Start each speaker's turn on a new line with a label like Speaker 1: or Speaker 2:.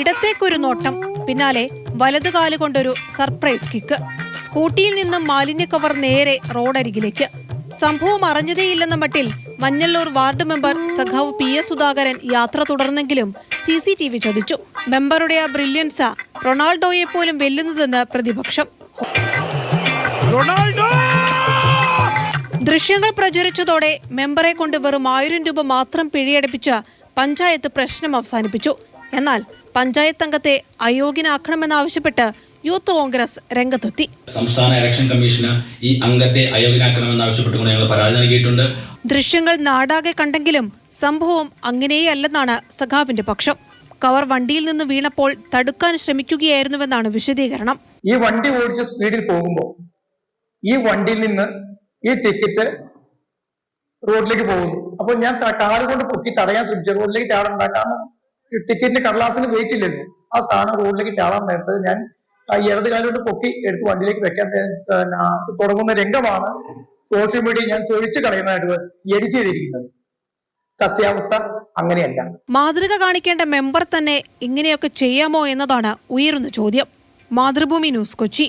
Speaker 1: ഇടത്തേക്കൊരു നോട്ടം പിന്നാലെ വലതു കാലുകൊണ്ടൊരു സർപ്രൈസ് കിക്ക്. സ്കൂട്ടിയിൽ നിന്നും മാലിന്യ കവർ നേരെ റോഡരികിലേക്ക്. സംഭവം അറിഞ്ഞതേയില്ലെന്ന മട്ടിൽ മഞ്ഞള്ളൂർ വാർഡ് മെമ്പർ സഖാവ് പി എസ് സുധാകരൻ യാത്ര തുടർന്നെങ്കിലും സി സി ടി വി ചോദിച്ചു മെമ്പറുടെ ആ ബ്രില്യൻസ റൊണാൾഡോയെ പോലും വെല്ലുന്നതെന്ന് പ്രതിപക്ഷം. ദൃശ്യങ്ങൾ പ്രചരിച്ചതോടെ മെമ്പറെ കൊണ്ട് വെറും ആയിരം രൂപ മാത്രം പിഴയടപ്പിച്ച് പഞ്ചായത്ത് പ്രശ്നം അവസാനിപ്പിച്ചു. എന്നാൽ പഞ്ചായത്ത് അംഗത്തെ അയോഗ്യനാക്കണമെന്നാവശ്യപ്പെട്ട് യൂത്ത് കോൺഗ്രസ് രംഗത്തെത്തി.
Speaker 2: സംസ്ഥാന ഇലക്ഷൻ കമ്മീഷന് ഈ അംഗത്തെ അയോഗ്യനാക്കണമെന്നാവശ്യപ്പെട്ടുകൊണ്ട് ഞങ്ങൾ പരാതി നൽകിയിട്ടുണ്ട്.
Speaker 1: ദൃശ്യങ്ങൾ നാടാകെ കണ്ടെങ്കിലും സംഭവം അങ്ങനെയല്ലെന്നാണ് സഖാവിന്റെ പക്ഷം. കവർ വണ്ടിയിൽ നിന്ന് വീണപ്പോൾ തടുക്കാൻ ശ്രമിക്കുകയായിരുന്നുവെന്നാണ് വിശദീകരണം.
Speaker 3: ഈ വണ്ടി ഓടിച്ച സ്പീഡിൽ പോകുമ്പോൾ ഈ വണ്ടിയിൽ നിന്ന് ഈ ടിക്കറ്റ് റോഡിലേക്ക് പോകുന്നു. അപ്പോൾ ഞാൻ ക- കൊണ്ട് പൊക്കി തടയാൻ ശ്രമിച്ചു. റോഡിലേക്ക് ചാടണ്ട. കാരണം ഈ ടിക്കറ്റിന്റെ കടലാസിന് വെയിറ്റ് ഇല്ലല്ലോ ആ സാധനം റോഡിലേക്ക് ചാടാൻ നേരത്തെ ഞാൻ ഇടത് കാലോട്ട് പൊക്കി എടുത്ത് വണ്ടിയിലേക്ക് വെക്കാൻ തുടങ്ങുന്ന രംഗമാണ് സോഷ്യൽ മീഡിയ ഞാൻ ചോദിച്ചു കളയുന്നതായിട്ട് എഡിറ്റ് ചെയ്തിരിക്കുന്നത്. സത്യാവസ്ഥ അങ്ങനെയല്ല.
Speaker 1: മാതൃക കാണിക്കേണ്ട മെമ്പർ തന്നെ ഇങ്ങനെയൊക്കെ ചെയ്യാമോ എന്നതാണ് ഉയരുന്ന ചോദ്യം. മാതൃഭൂമി ന്യൂസ് കൊച്ചി.